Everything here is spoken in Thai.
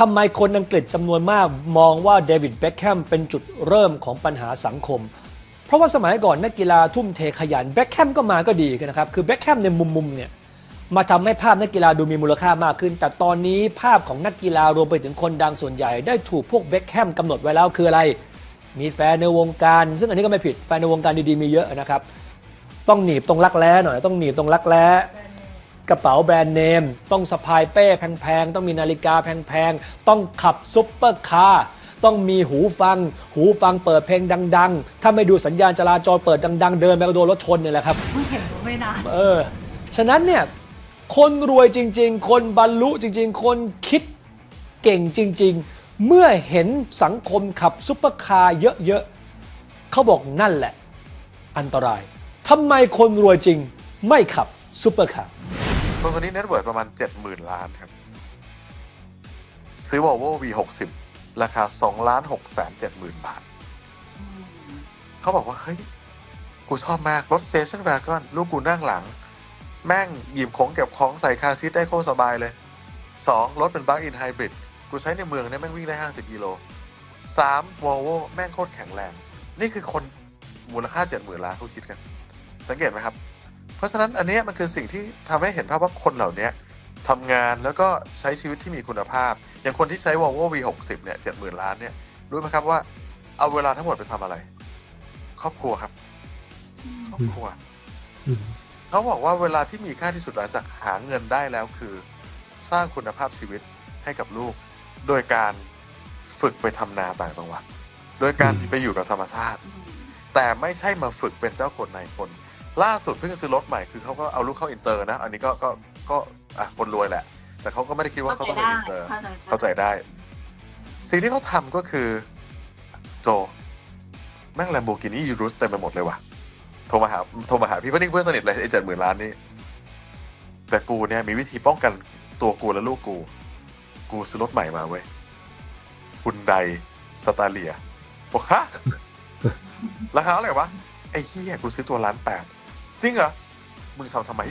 ทำไมคนอังกฤษจำนวนมากมองว่าเดวิดเบ็คแฮมเป็นจุดเริ่มของปัญหาสังคม เพราะว่าสมัยก่อนนักกีฬาทุ่มเทขยันเบ็คแฮมก็มาก็ดีกันนะครับ คือเบ็คแฮมในมุมมุมๆเนี่ยมาทำให้ภาพนักกีฬาดูมีมูลค่ามากขึ้น แต่ตอนนี้ภาพของนักกีฬารวมไปถึงคนดังส่วนใหญ่ ได้ถูกพวกเบ็คแฮมกำหนดไว้แล้วคืออะไร มีแฟนในวงการ ซึ่งอันนี้ก็ไม่ผิดแฟนในวงการดีๆมีเยอะนะครับ ต้องหนีบตรงรักแร้หน่อยต้องหนีบตรงรักแร้ กระเป๋าแบรนด์เนม ต้องสะพายเป้แพงๆ ต้องมีนาฬิกาแพงๆ ต้องขับซุปเปอร์คาร์ต้องมีหูฟัง หูฟังเปิดเพลงดัง ๆ ถ้าไม่ดูสัญญาณจราจรเปิดดัง ๆ เดินไปก็โดนรถชนเนี่ยแหละครับเพิ่งเห็นไม่นานเออ ฉะนั้นเนี่ยคนรวยจริง ๆ คนบรรลุจริง ๆ คนคิดเก่งจริง ๆ เมื่อเห็นสังคมขับซุปเปอร์คาร์เยอะๆเขาบอกนั่นแหละ อันตรายทำไมคนรวยจริงไม่ขับซุปเปอร์คาร์ คนคนนี้เน็ตเวิร์ดประมาณ 70,000 ล้านครับ ซื้อ Volvo V60 ราคา2ล้าน6แสน70,000 บาท เขาบอกว่า เฮ้ย กูชอบมาก รถสเตชันแวร์กอนลูกกูนั่งหลัง แม่งหยิบของเก็บของใส่คาร์ซีทได้โคตรสบายเลย 2. รถเป็นบั g อินไฮบริดกูใช้ในเมืองเนี่ยแม่งวิ่งได้ 50กิโล 3. Volvo แม่งโคตรแข็งแรง นี่คือคนมูลค่า 70,000 ล้านเขาคิดกัน สังเกตไหมครับ เพราะฉะนั้นอันเนี้ยมันคือสิ่งที่ทำให้เห็นภาพว่าคนเหล่าเนี้ยทำงานแล้วก็ใช้ชีวิตที่มีคุณภาพ อย่างคนที่ใช้ Volvo V60 เนี่ย70,000ล้านเนี่ยรู้ไหมครับว่าเอาเวลาทั้งหมดไปทำอะไร ครอบครัวครับ ครอบครัวเขาบอกว่าเวลาที่มีค่าที่สุดหลังจากหาเงินได้แล้วคือ สร้างคุณภาพชีวิตให้กับลูก โดยการฝึกไปทำนาต่างจังหวัด โดยการอืมไปอยู่กับธรรมชาติ แต่ไม่ใช่มาฝึกเป็นเจ้าคนนายคน ล่าสุดเพิ่งจะซื้อรถใหม่คือเขาก็เอาลูกเข้าอินเตอร์นะ อันนี้ก็ก็ก็อะคนรวยแหละ แต่เขาก็ไม่ได้คิดว่าเขาต้องเป็นอินเตอร์เข้าใจได้ สิ่งที่เขาทำก็คือโจแม่งแลมโบกินี่ยูรุสเต็มไปหมดเลยว่ะโทรมาหาโทรมาหาพี่เพื่อนเพื่อนสนิทเลยไอ้เจ็ดหมื่นล้านนี่แต่กูเนี่ยมีวิธีป้องกันตัวกูและลูกกู กูซื้อรถใหม่มาเว้ยฮุนไดสตาเลียบอกฮะราคาเท่าไหร่วะไอ้เหี้ยกูซื้อตัวล้านแปด จริงเหรอ มึงทำทำไม